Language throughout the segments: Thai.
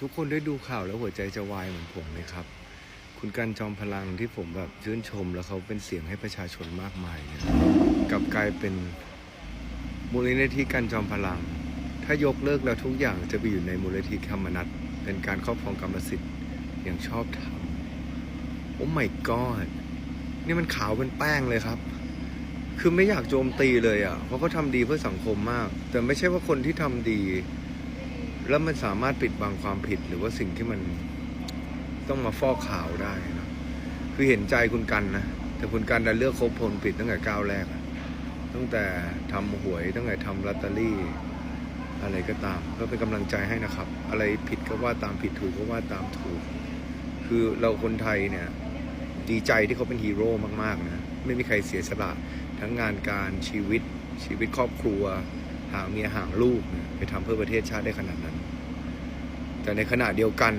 ทุกคนได้ดูข่าวแล้วหัวใจจะวายเหมือนผมไหมครับ คุณกันจอมพลังที่ผมแบบชื่นชม แล้วเขาเป็นเสียงให้ประชาชนมากมายเนี่ยกลับกลายเป็นมูลนิธิกันจอมพลัง ถ้ายกเลิกแล้วทุกอย่างจะไปอยู่ในมูลนิธิธรรมนัตเป็นการครอบครองกรรมสิทธิ์อย่างชอบธรรมโอ้ my god นี่มันขาวเป็นแป้งเลยครับ คือไม่อยากโจมตีเลยอะ เพราะเขาทำดีเพื่อสังคมมาก แต่ไม่ใช่ว่าคนที่ทำดี แล้วมันสามารถปิดบังความผิดหรือว่าสิ่งที่มันต้องมาฟอกข่าวได้นะคือเห็นใจคุณกันนะแต่คุณกันดันเลือกคบพลผิดตั้งแต่ก้าวแรกตั้งแต่ทำหวยตั้งแต่ทำลอตเตอรี่ อะไรก็ตาม ก็เป็นกำลังใจให้นะครับ อะไรผิดก็ว่าตามผิดถูกก็ว่าตามถูก คือเราคนไทยเนี่ยดีใจที่เขาเป็นฮีโร่มากๆนะไม่มีใครเสียสละทั้งงานการชีวิตชีวิตครอบครัว ห่างเมียห่างลูกไปทำเพื่อประเทศชาติได้ขนาดนั้น แต่ในขณะเดียวกัน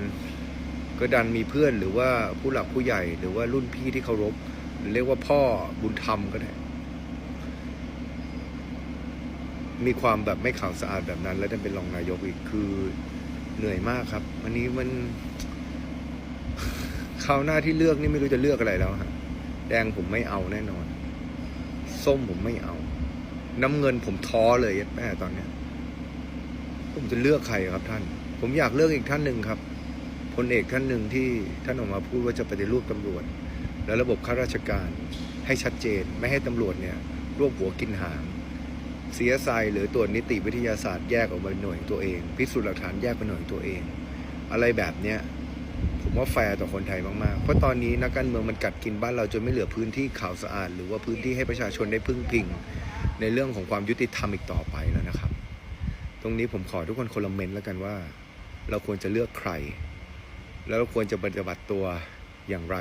ก็ดันมีเพื่อนหรือว่าผู้หลักผู้ใหญ่หรือว่ารุ่นพี่ที่เคารพเรียกว่าพ่อบุญธรรมก็ได้ มีความแบบไม่ขาวสะอาดแบบนั้น แล้วดันเป็นรองนายกอีกคือเหนื่อยมากครับ วันนี้มันคราวหน้าที่เลือกนี่ไม่รู้จะเลือกอะไรแล้วฮะแดงผมไม่เอาแน่นอน ส้มผมไม่เอา น้ำเงินผมท้อเลยแม่ตอนเนี้ย ผมจะเลือกใครครับท่าน ผมอยากเลือกอีกท่านหนึ่งครับพลเอกท่านหนึ่งที่ท่านออกมาพูดว่าจะปฏิรูปตำรวจ และระบบข้าราชการให้ชัดเจน ไม่ให้ตำรวจเนี่ยรวบหัวกินหางเสียไซหรือตรวจนิติวิทยาศาสตร์แยกออกมาหน่วยตัวเอง พิสูจน์หลักฐานแยกเป็นหน่วยตัวเอง อะไรแบบเนี้ย ผมว่าแฟร์ต่อคนไทยมากๆ เพราะตอนนี้นักการเมืองมันกัดกินบ้านเราจนไม่เหลือพื้นที่ข่าวสะอาด หรือว่าพื้นที่ให้ประชาชนได้พึ่งพิง ในเรื่องของความยุติธรรมอีกต่อไปแล้วนะครับ ตรงนี้ผมขอทุกคนคนละเมนต์แล้วกันว่า เราควรจะเลือกใคร แล้วเราควรจะปฏิบัติตัวอย่างไร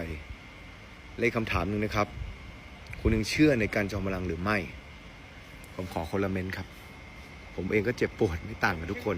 เลยคำถามหนึ่งนะครับ คุณยังเชื่อในการจอมพลังหรือไม่ ผมขอคนละเมนต์ครับ ผมเองก็เจ็บปวดไม่ต่างกับทุกคน